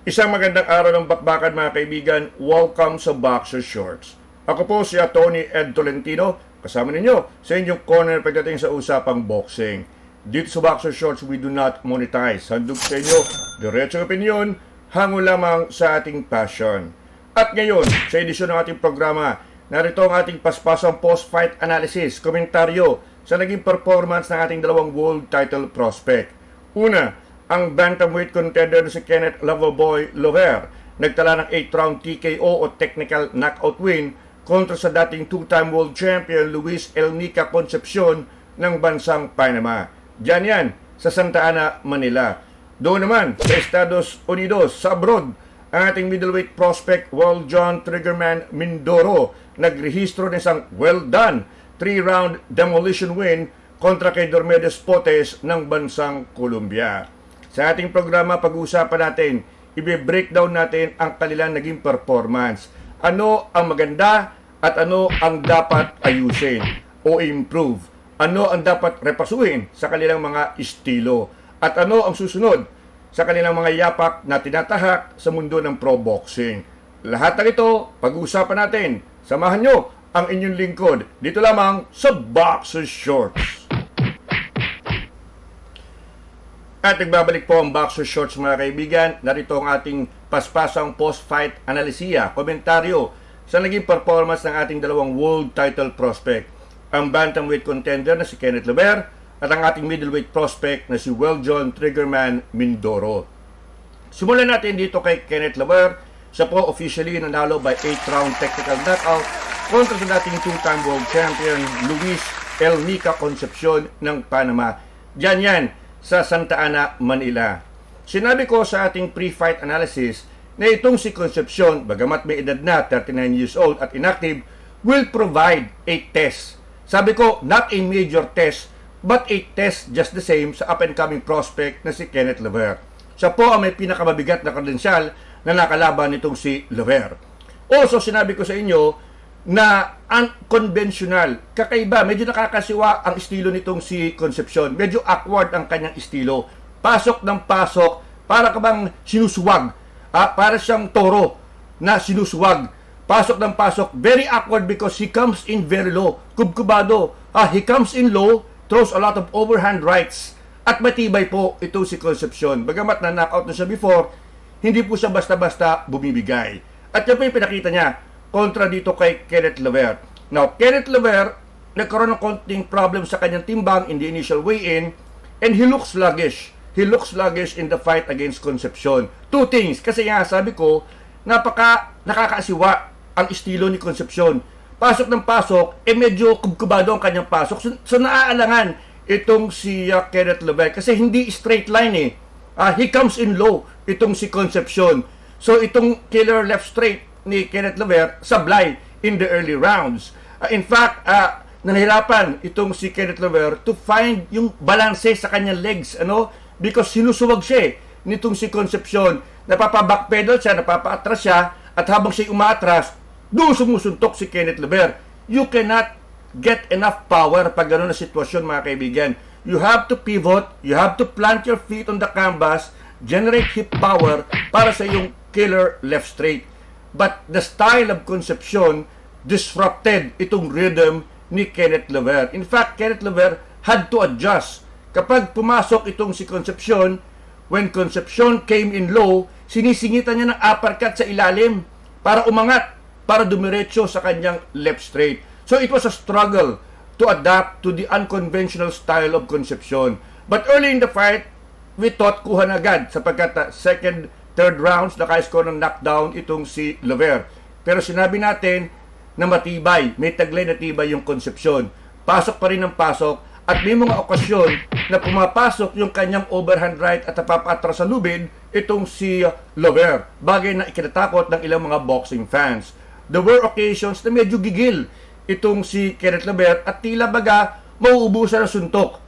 Isang magandang araw ng bakbakan mga kaibigan. Welcome sa Boxer Shorts. Ako po si Tony Ed Tolentino. Kasama ninyo sa inyong corner pagdating sa usapang boxing. Dito sa Boxer Shorts, we do not monetize. Handog sa inyo, diretsong opinion, hango lamang sa ating passion. At ngayon, sa edisyon ng ating programa, narito ang ating paspasang post-fight analysis, komentaryo sa naging performance ng ating dalawang world title prospect. Una, ang bantamweight contender si Kenneth Loverboy Lover nagtala ng 8-round TKO o technical knockout win kontra sa dating two-time world champion Luis Elnica Concepcion ng bansang Panama. Diyan yan, sa Santa Ana, Manila. Doon naman, sa Estados Unidos, sa abroad, ang ating middleweight prospect, World John Triggerman Mindoro, nagrehistro ng isang well done 3-round demolition win kontra kay Dormedes Potes ng bansang Colombia. Sa ating programa, pag-uusapan natin, ibe-breakdown natin ang kanilang naging performance. Ano ang maganda at ano ang dapat ayusin o improve. Ano ang dapat repasuhin sa kanilang mga estilo. At ano ang susunod sa kanilang mga yapak na tinatahak sa mundo ng pro boxing. Lahat ng ito, pag-uusapan natin. Samahan nyo ang inyong lingkod dito lamang sa Boxer Shorts. At nagbabalik po ang Boxer Shorts mga kaibigan. Narito ang ating paspasang post-fight analisiya, komentaryo sa naging performance ng ating dalawang world title prospect. Ang bantamweight contender na si Kenneth Lever at ang ating middleweight prospect na si Well John Triggerman Mindoro. Simulan natin dito kay Kenneth Lever. Siya po officially nanalo by 8-round technical knockout kontra sa dating two-time world champion Luis El Nica Concepcion ng Panama. Diyan yan sa Santa Ana, Manila. Sinabi ko sa ating pre-fight analysis na itong si Concepcion, bagamat may edad na 39 years old at inactive, will provide a test. Sabi ko, not a major test, but a test just the same sa up-and-coming prospect na si Kenneth Lever. Siya po ang may pinakamabigat na kredensyal na nakalaban nitong si Lever. Also, sinabi ko sa inyo na unconventional, kakaiba, medyo nakakasiwa ang estilo nitong si Concepcion. Medyo awkward ang kanyang estilo. Pasok ng pasok, para ka bang sinusuwag. Ah, para siyang toro na sinusuwag. Pasok ng pasok, very awkward because he comes in very low. Kubkubado. Ah, he comes in low, throws a lot of overhand rights. At matibay po ito si Concepcion. Bagamat na knockout na siya before, hindi po siya basta-basta bumibigay. At yan po yung pinakita niya kontra dito kay Kenneth Lever. Now, Kenneth Lever, nagkaroon ng konting problem sa kanyang timbang in the initial weigh-in and he looks sluggish. He looks sluggish in the fight against Concepcion. Two things. Kasi nga, sabi ko, napaka nakakaasiwa ang estilo ni Concepcion. Pasok ng pasok, eh medyo kubkubado ang kanyang pasok. So, so naaalangan itong si uh, Kenneth Lever kasi hindi straight line eh. Uh, he comes in low, itong si Concepcion. So itong killer left straight ni Kenneth Lever sablay in the early rounds. Uh, in fact, uh, nanahirapan itong si Kenneth Lever to find yung balanse sa kanyang legs, ano? Because sinusuwag siya eh, nitong si Concepcion. Napapa-backpedal siya, napapa-atras siya, at habang siya umaatras, doon sumusuntok si Kenneth Lever. You cannot get enough power pag gano'n na sitwasyon mga kaibigan. You have to pivot, you have to plant your feet on the canvas, generate hip power para sa yung killer left straight. But the style of Concepcion disrupted itong rhythm ni Kenneth Lever. In fact, Kenneth Lever had to adjust. Kapag pumasok itong si Concepcion, when Concepcion came in low, sinisingitan niya ng uppercut sa ilalim para umangat, para dumiretso sa kanyang left straight. So it was a struggle to adapt to the unconventional style of Concepcion. But early in the fight, we thought kuha na agad sapagkat uh, second, third rounds naka-score ng knockdown itong si Lever. Pero sinabi natin na matibay, may taglay na tibay yung Concepcion. Pasok pa rin ng pasok at may mga okasyon na pumapasok yung kanyang overhand right at napapatras sa lubid itong si Lever. Bagay na ikinatakot ng ilang mga boxing fans. There were occasions na medyo gigil itong si Kenneth Lever at tila baga mauubusan ng suntok.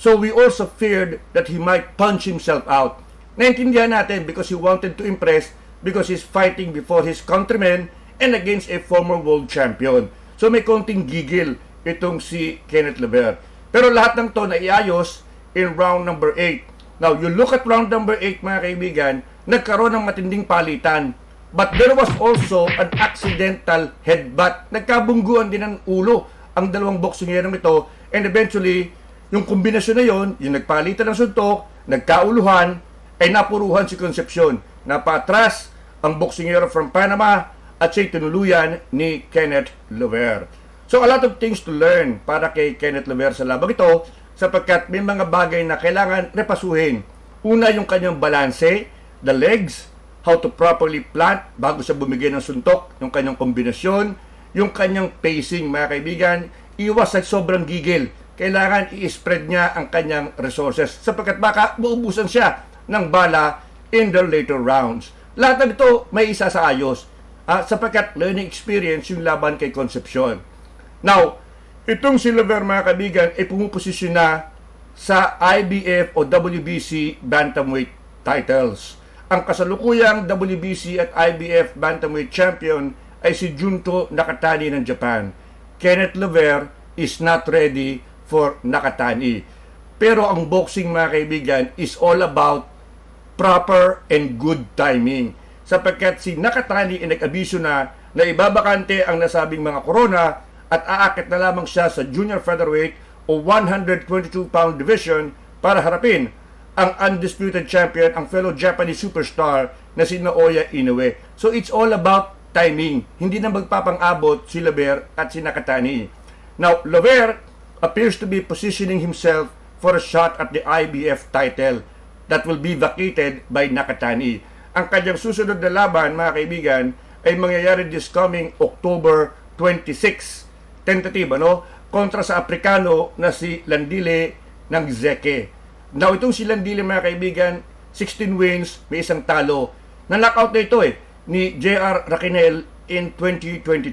So we also feared that he might punch himself out. Naintindihan natin because he wanted to impress because he's fighting before his countrymen and against a former world champion. So may konting gigil itong si Kenneth Lever. Pero lahat ng to na iayos in round number 8. Now, you look at round number 8, mga kaibigan, nagkaroon ng matinding palitan. But there was also an accidental headbutt. Nagkabungguan din ng ulo ang dalawang boksingerong ito. And eventually, yung kombinasyon na yon, yung nagpalitan ng suntok, nagkauluhan, ay napuruhan si Concepcion. Napatras ang boksingero from Panama at siya'y tinuluyan ni Kenneth Lover. So a lot of things to learn para kay Kenneth Lover sa labang ito sapagkat may mga bagay na kailangan repasuhin. Una yung kanyang balanse, the legs, how to properly plant bago siya bumigay ng suntok, yung kanyang kombinasyon, yung kanyang pacing, mga kaibigan, iwas sa sobrang gigil. Kailangan i-spread niya ang kanyang resources sapagkat baka maubusan siya ng bala in the later rounds. Lahat ng ito may isa sa ayos ah, sapagkat learning experience yung laban kay Concepcion. Now, itong si Lever mga kaibigan ay pumuposisyon na sa IBF o WBC Bantamweight titles. Ang kasalukuyang WBC at IBF Bantamweight champion ay si Junto Nakatani ng Japan. Kenneth Lever is not ready for Nakatani. Pero ang boxing mga kaibigan is all about proper and good timing. Sapagkat si Nakatani ay nag-abiso na na ibabakante ang nasabing mga corona at aakit na lamang siya sa junior featherweight o 122 pound division para harapin ang undisputed champion, ang fellow Japanese superstar na si Naoya Inoue. So it's all about timing. Hindi na magpapang-abot si Lever at si Nakatani. Now, Lever appears to be positioning himself for a shot at the IBF title that will be vacated by Nakatani. Ang kanyang susunod na laban, mga kaibigan, ay mangyayari this coming October 26. Tentative, ano? Kontra sa Aprikano na si Landile ng Zeke. Now, itong si Landile, mga kaibigan, 16 wins, may isang talo. Na-knockout na ito eh, ni JR Raquinel in 2022.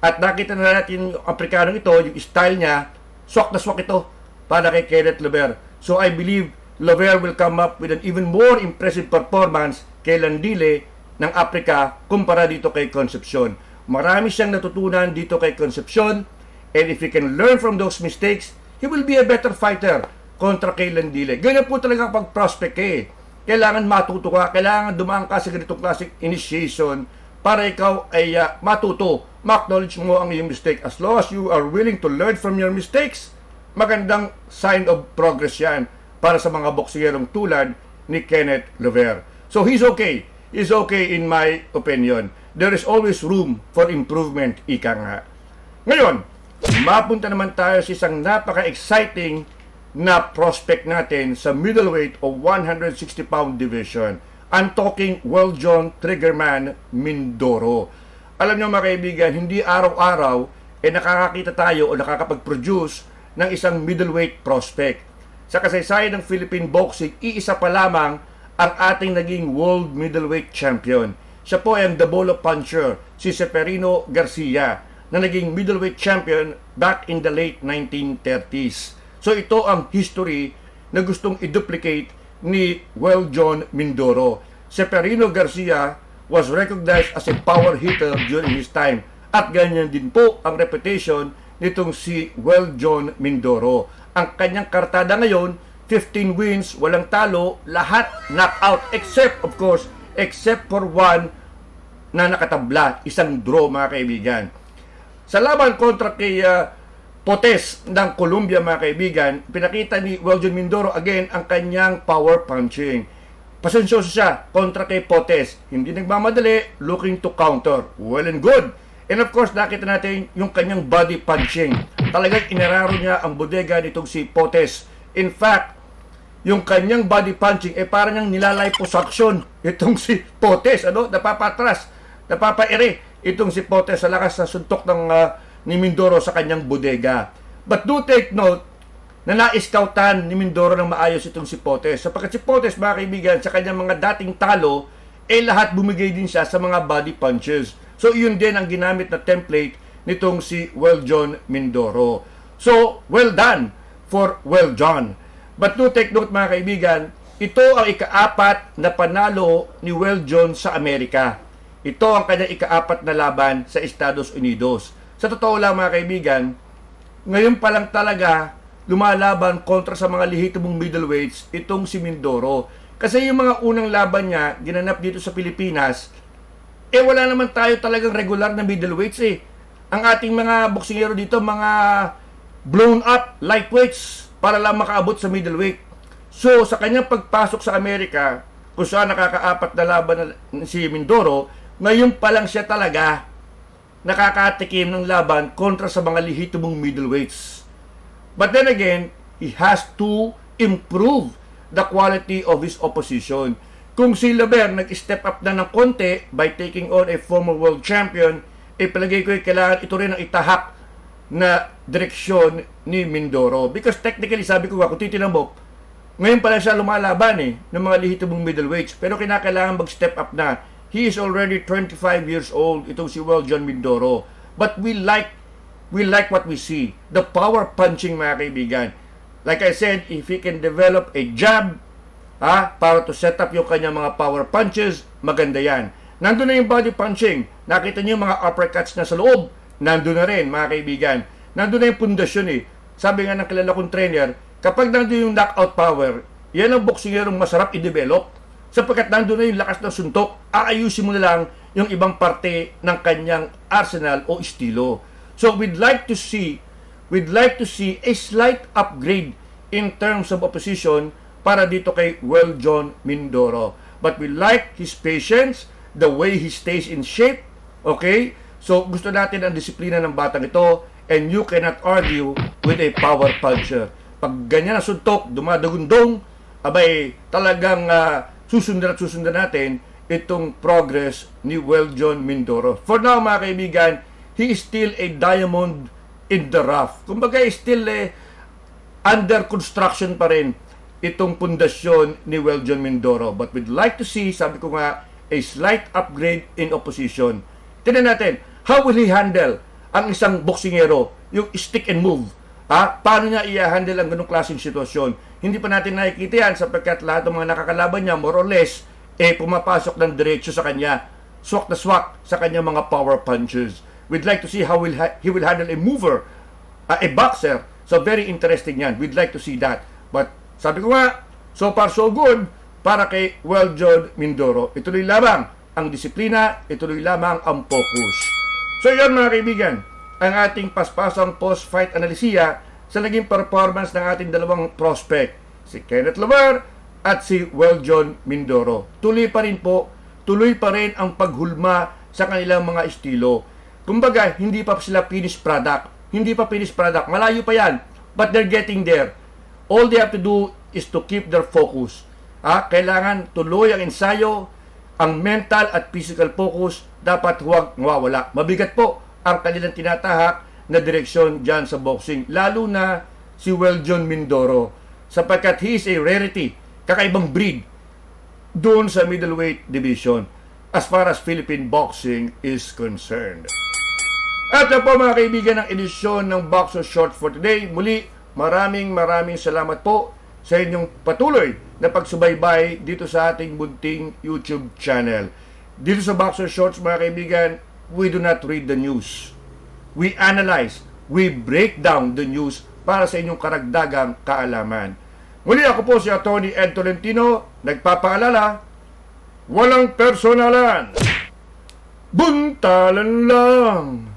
At nakita na natin yung Aprikano ito, yung style niya, swak na swak ito para kay Kenneth Lever. So I believe Lever will come up with an even more impressive performance kay Landile ng Africa kumpara dito kay Concepcion. Marami siyang natutunan dito kay Concepcion and if he can learn from those mistakes, he will be a better fighter kontra kay Landile. Ganyan po talaga pag prospect eh. Kailangan matuto ka, kailangan dumaan ka sa ganitong classic initiation para ikaw ay uh, matuto, ma-acknowledge mo ang iyong mistake. As long as you are willing to learn from your mistakes, magandang sign of progress yan para sa mga boksingerong tulad ni Kenneth Lever. So he's okay. He's okay in my opinion. There is always room for improvement, ika nga. Ngayon, mapunta naman tayo sa isang napaka-exciting na prospect natin sa middleweight o 160 pound division. I'm talking World John Triggerman Mindoro. Alam niyo mga kaibigan, hindi araw-araw eh nakakakita tayo o nakakapag-produce ng isang middleweight prospect. Sa kasaysayan ng Philippine boxing, iisa pa lamang ang ating naging world middleweight champion. Siya po ay ang Dabolo puncher, si Seferino Garcia, na naging middleweight champion back in the late 1930s. So ito ang history na gustong i-duplicate ni Well John Mindoro. Seferino Garcia was recognized as a power hitter during his time at ganyan din po ang reputation nitong si Well John Mindoro. Ang kanyang kartada ngayon, 15 wins, walang talo, lahat knockout except of course, except for one na nakatabla, isang draw mga kaibigan. Sa laban kontra kay uh, Potes ng Colombia mga kaibigan, pinakita ni Weljon Mindoro again ang kanyang power punching. Pasensyoso siya kontra kay Potes. Hindi nagmamadali, looking to counter. Well and good. And of course, nakita natin yung kanyang body punching. Talagang inararo niya ang bodega nitong si Potes. In fact, yung kanyang body punching, eh parang niyang nilalay action itong si Potes, ano? Napapatras, napapaire itong si Potes sa lakas sa suntok ng uh, ni Mindoro sa kanyang bodega. But do take note na na-scoutan ni Mindoro ng maayos itong si Potes. Sapagkat si Potes, mga kaibigan, sa kanyang mga dating talo, eh lahat bumigay din siya sa mga body punches. So, yun din ang ginamit na template nitong si Well John Mindoro. So, well done for Well John. But do take note mga kaibigan, ito ang ikaapat na panalo ni Well John sa Amerika. Ito ang kanyang ikaapat na laban sa Estados Unidos. Sa totoo lang mga kaibigan, ngayon pa lang talaga lumalaban kontra sa mga lehitimong middleweights itong si Mindoro. Kasi yung mga unang laban niya, ginanap dito sa Pilipinas, eh wala naman tayo talagang regular na middleweights eh. Ang ating mga boksingero dito, mga blown up lightweights para lang makaabot sa middleweight. So, sa kanyang pagpasok sa Amerika, kung saan nakakaapat na laban na si Mindoro, ngayon pa lang siya talaga nakakatikim ng laban kontra sa mga lehitimong middleweights. But then again, he has to improve the quality of his opposition. Kung si Laber nag-step up na ng konti by taking on a former world champion, eh palagay ko kailangan ito rin ang itahak na direksyon ni Mindoro. Because technically, sabi ko nga, kung titinan mo, ngayon pala siya lumalaban eh, ng mga lehitimong middleweights. Pero kinakailangan mag-step up na. He is already 25 years old, itong si Well John Mindoro. But we like, we like what we see. The power punching, mga kaibigan. Like I said, if he can develop a jab, ha, para to set up yung kanyang mga power punches, maganda yan. Nandun na yung body punching. Nakita niyo yung mga uppercuts na sa loob. Nandun na rin, mga kaibigan. Nandun na yung pundasyon eh. Sabi nga ng kilala kong trainer, kapag nandun yung knockout power, yan ang boksingerong masarap i-develop. Sapagkat nandun na yung lakas ng suntok, aayusin mo na lang yung ibang parte ng kanyang arsenal o estilo. So we'd like to see we'd like to see a slight upgrade in terms of opposition para dito kay Well John Mindoro. But we like his patience, the way he stays in shape, okay? So gusto natin ang disiplina ng batang ito and you cannot argue with a power puncher. Pag ganyan ang suntok, dumadagundong, abay talagang ah, susundan at susundan natin itong progress ni Well John Mindoro. For now mga kaibigan, he is still a diamond in the rough. Kumbaga still eh, under construction pa rin itong pundasyon ni Well John Mindoro. But we'd like to see, sabi ko nga, a slight upgrade in opposition. Tignan natin, how will he handle ang isang boksingero, yung stick and move? Ha? Paano niya i-handle ang ganong klaseng sitwasyon? Hindi pa natin nakikita yan sapagkat lahat ng mga nakakalaban niya, more or less, eh pumapasok ng diretso sa kanya, swak na swak sa kanya mga power punches. We'd like to see how will ha- he will handle a mover, uh, a boxer. So very interesting yan. We'd like to see that. But sabi ko nga, so far so good para kay Well John Mindoro. Ituloy lamang ang disiplina, ituloy lamang ang focus. So yan mga kaibigan, ang ating paspasang post-fight analisiya sa naging performance ng ating dalawang prospect, si Kenneth Lamar at si Well John Mindoro. Tuloy pa rin po, tuloy pa rin ang paghulma sa kanilang mga estilo. Kumbaga, hindi pa sila finished product. Hindi pa finished product. Malayo pa yan. But they're getting there. All they have to do is to keep their focus. Ah, kailangan tuloy ang ensayo, ang mental at physical focus dapat huwag mawawala. Mabigat po ang kanilang tinatahak na direksyon dyan sa boxing. Lalo na si Well John Mindoro sapagkat he is a rarity, kakaibang breed doon sa middleweight division as far as Philippine boxing is concerned. At yan po mga kaibigan ng edisyon ng Boxer Shorts for today. Muli, maraming maraming salamat po sa inyong patuloy na pagsubaybay dito sa ating bunting YouTube channel. Dito sa Boxer Shorts mga kaibigan, we do not read the news. We analyze, we break down the news para sa inyong karagdagang kaalaman. Muli ako po si Atty. Ed Tolentino, nagpapaalala, walang personalan, buntalan lang.